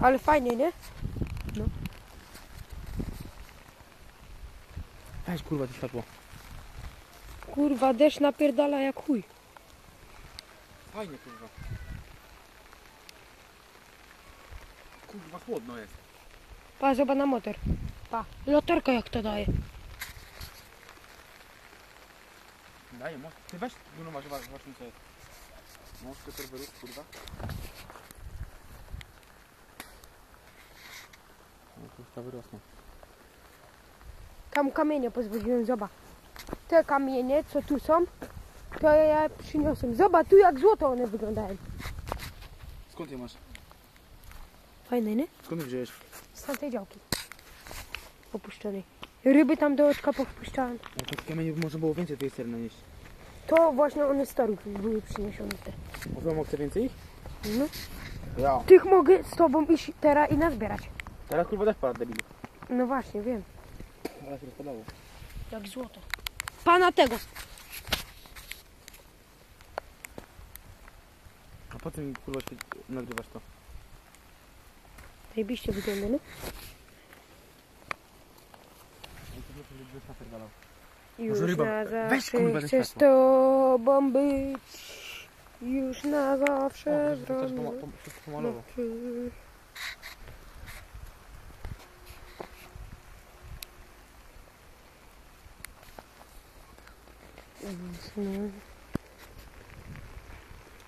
Ale fajnie, nie? Weź kurwa to światło. Kurwa, deszcz napierdala jak chuj. Fajnie kurwa. Kurwa chłodno jest. Pa, zobacz na motor. Pa, loterka jak to daje. Daję moc. Ty weź no masz zobacz, zobaczmy co jest. Może te serwerów kurwa. Wyrosną. Tam kamienie pozwoliłem, zobacz. Te kamienie, co tu są, to ja przyniosłem. Zobacz, tu jak złoto one wyglądają. Skąd je masz? Fajne, nie? Skąd wziąłeś? Z tamtej działki. Opuszczonej. Ryby tam do oczka powpuszczałem. No to kamieni może było więcej tej serii nanieść. To właśnie one z torów były przyniesione te. Może chcę więcej ich? No. Ja. Tych mogę z tobą iść teraz i nazbierać. Teraz kurwa dać parę debilu. No właśnie, wiem. Ale się rozpadało. Jak złoto. Pana tego. A po co mi kurwa się nagrywasz to? Zajebiście wygląda, nie? Już Może ryba- na weź, zawsze kurwa, chcę te z tobą być. Już na zawsze O, to też zrobię. poma- pom- wszystko pomalował.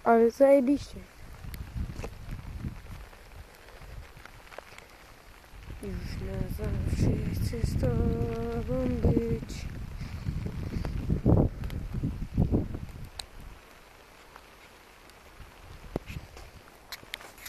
Ale zajebiście. Już na zawsze chcę z tobą być.